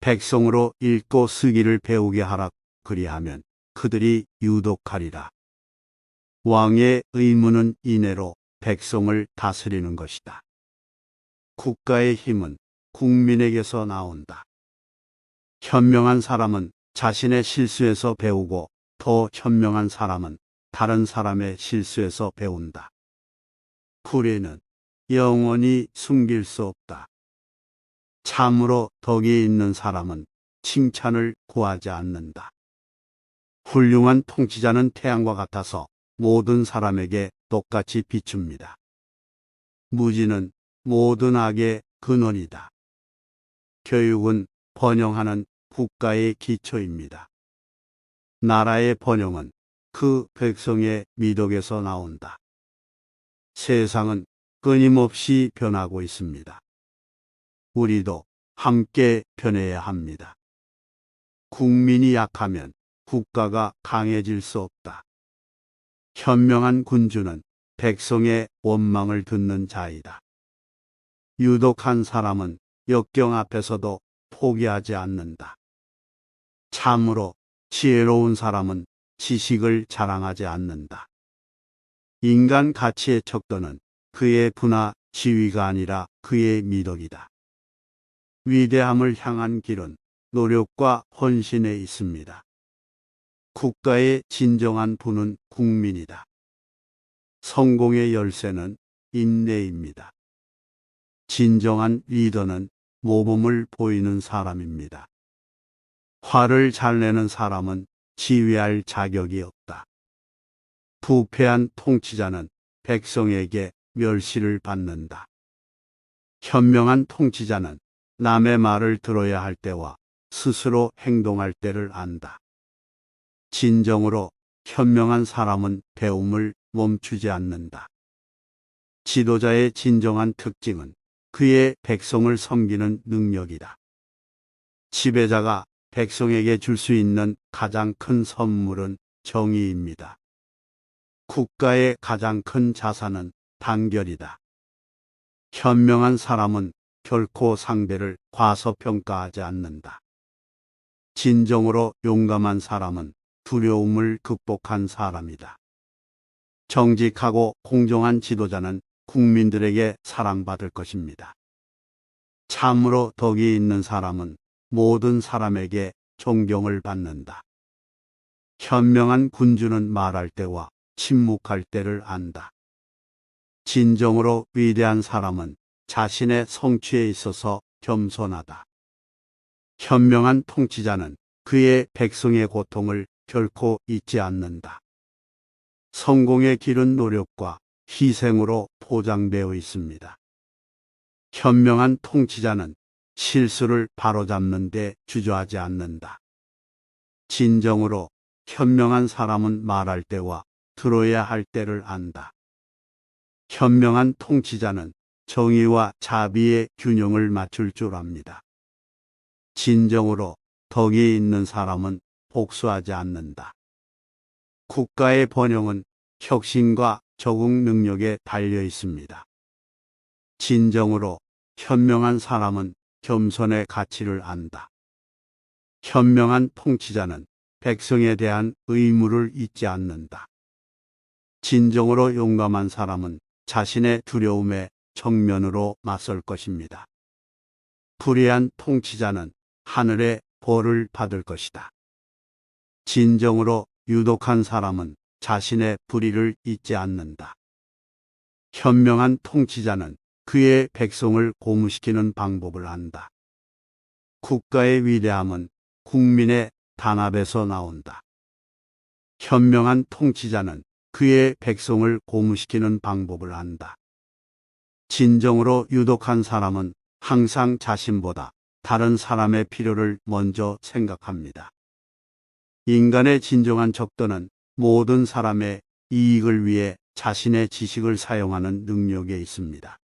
백성으로 읽고 쓰기를 배우게 하라 그리하면 그들이 유독하리라. 왕의 의무는 이내로 백성을 다스리는 것이다. 국가의 힘은 국민에게서 나온다. 현명한 사람은 자신의 실수에서 배우고 더 현명한 사람은 다른 사람의 실수에서 배운다. 불의는 영원히 숨길 수 없다. 참으로 덕이 있는 사람은 칭찬을 구하지 않는다. 훌륭한 통치자는 태양과 같아서 모든 사람에게 똑같이 비춥니다. 무지는 모든 악의 근원이다. 교육은 번영하는 국가의 기초입니다. 나라의 번영은 그 백성의 미덕에서 나온다. 세상은 끊임없이 변하고 있습니다. 우리도 함께 변해야 합니다. 국민이 약하면 국가가 강해질 수 없다. 현명한 군주는 백성의 원망을 듣는 자이다. 유독한 사람은 역경 앞에서도 포기하지 않는다. 참으로 지혜로운 사람은 지식을 자랑하지 않는다. 인간 가치의 척도는 그의 부나 지위가 아니라 그의 미덕이다. 위대함을 향한 길은 노력과 헌신에 있습니다. 국가의 진정한 부는 국민이다. 성공의 열쇠는 인내입니다. 진정한 리더는 모범을 보이는 사람입니다. 화를 잘 내는 사람은 지휘할 자격이 없다. 부패한 통치자는 백성에게 멸시를 받는다. 현명한 통치자는 남의 말을 들어야 할 때와 스스로 행동할 때를 안다. 진정으로 현명한 사람은 배움을 멈추지 않는다. 지도자의 진정한 특징은 그의 백성을 섬기는 능력이다. 지배자가 백성에게 줄 수 있는 가장 큰 선물은 정의입니다. 국가의 가장 큰 자산은 단결이다. 현명한 사람은 결코 상대를 과소평가하지 않는다. 진정으로 용감한 사람은 두려움을 극복한 사람이다. 정직하고 공정한 지도자는 국민들에게 사랑받을 것입니다. 참으로 덕이 있는 사람은 모든 사람에게 존경을 받는다. 현명한 군주는 말할 때와 침묵할 때를 안다. 진정으로 위대한 사람은 자신의 성취에 있어서 겸손하다. 현명한 통치자는 그의 백성의 고통을 결코 잊지 않는다. 성공의 길은 노력과 희생으로 포장되어 있습니다. 현명한 통치자는 실수를 바로잡는 데 주저하지 않는다. 진정으로 현명한 사람은 말할 때와 들어야 할 때를 안다. 현명한 통치자는 정의와 자비의 균형을 맞출 줄 압니다. 진정으로 덕이 있는 사람은 복수하지 않는다. 국가의 번영은 혁신과 적응 능력에 달려 있습니다. 진정으로 현명한 사람은 겸손의 가치를 안다. 현명한 통치자는 백성에 대한 의무를 잊지 않는다. 진정으로 용감한 사람은 자신의 두려움에 정면으로 맞설 것입니다. 불의한 통치자는 하늘의 벌을 받을 것이다. 진정으로 유독한 사람은 자신의 불의를 잊지 않는다. 현명한 통치자는 그의 백성을 고무시키는 방법을 안다. 국가의 위대함은 국민의 단합에서 나온다. 현명한 통치자는 그의 백성을 고무시키는 방법을 안다. 진정으로 유독한 사람은 항상 자신보다 다른 사람의 필요를 먼저 생각합니다. 인간의 진정한 적도는 모든 사람의 이익을 위해 자신의 지식을 사용하는 능력에 있습니다.